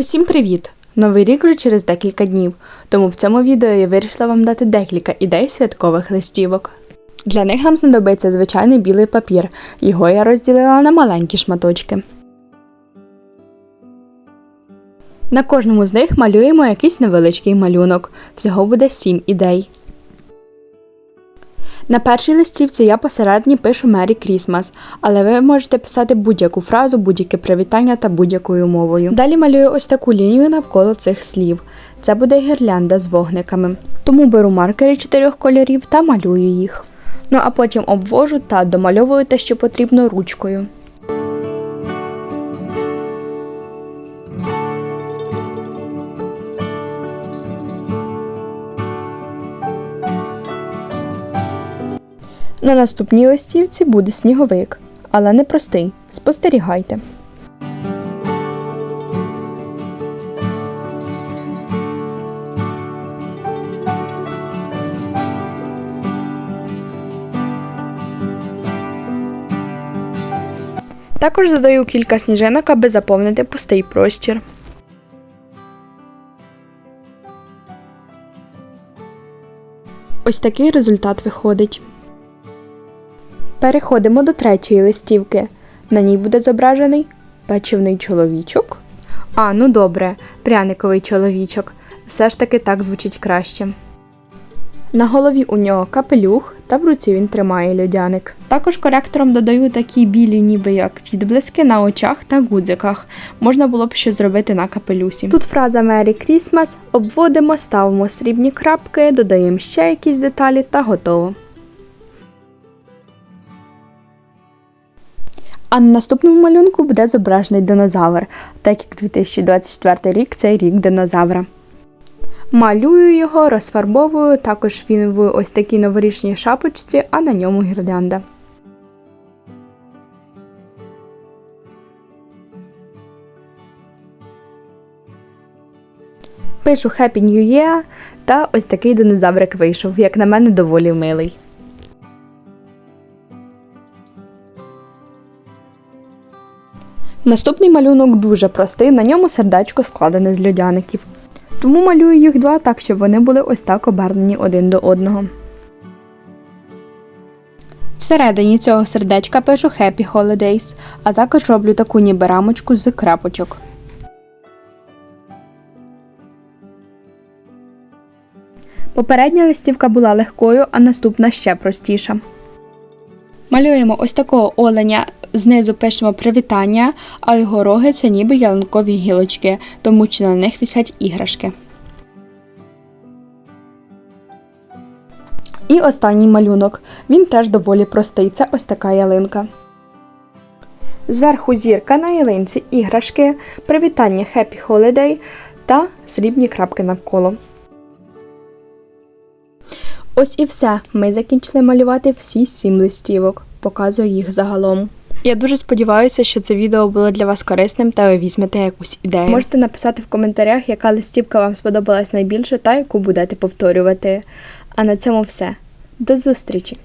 Усім привіт! Новий рік вже через декілька днів, тому в цьому відео я вирішила вам дати декілька ідей святкових листівок. Для них нам знадобиться звичайний білий папір, його я розділила на маленькі шматочки. На кожному з них малюємо якийсь невеличкий малюнок. Всього буде 7 ідей. На першій листівці я посередні пишу Мері Крісмас, але ви можете писати будь-яку фразу, будь-яке привітання та будь-якою мовою. Далі малюю ось таку лінію навколо цих слів. Це буде гірлянда з вогниками. Тому беру маркери чотирьох кольорів та малюю їх. Ну а потім обвожу та домальовую те, що потрібно ручкою. На наступній листівці буде сніговик, але не простий. Спостерігайте. Також додаю кілька сніжинок, аби заповнити пустий простір. Ось такий результат виходить. Переходимо до третьої листівки. На ній буде зображений печивний чоловічок. А, ну добре, пряниковий чоловічок. Все ж таки так звучить краще. На голові у нього капелюх, та в руці він тримає льодяник. Також коректором додаю такі білі, ніби як відблиски на очах та гудзиках. Можна було б ще зробити на капелюсі. Тут фраза Merry Christmas, обводимо, ставимо срібні крапки, додаємо ще якісь деталі та готово. А на наступному малюнку буде зображений динозавр, так як 2024 рік це рік динозавра. Малюю його, розфарбовую, також він в ось такій новорічній шапочці, а на ньому гірлянда. Пишу Happy New Year та ось такий динозаврик вийшов, як на мене, доволі милий. Наступний малюнок дуже простий, на ньому сердечко складене з льодяників. Тому малюю їх два так, щоб вони були ось так обернені один до одного. Всередині цього сердечка пишу Happy Holidays, а також роблю таку ніби рамочку з крапочок. Попередня листівка була легкою, а наступна ще простіша. Малюємо ось такого оленя, знизу пишемо привітання, а його роги це ніби ялинкові гілочки, тому що на них висять іграшки. І останній малюнок. Він теж доволі простий. Це ось така ялинка. Зверху зірка на ялинці іграшки, привітання Happy Holiday та срібні крапки навколо. Ось і все. Ми закінчили малювати всі сім листівок. Показую їх загалом. Я дуже сподіваюся, що це відео було для вас корисним та ви візьмете якусь ідею. Можете написати в коментарях, яка листівка вам сподобалась найбільше та яку будете повторювати. А на цьому все. До зустрічі!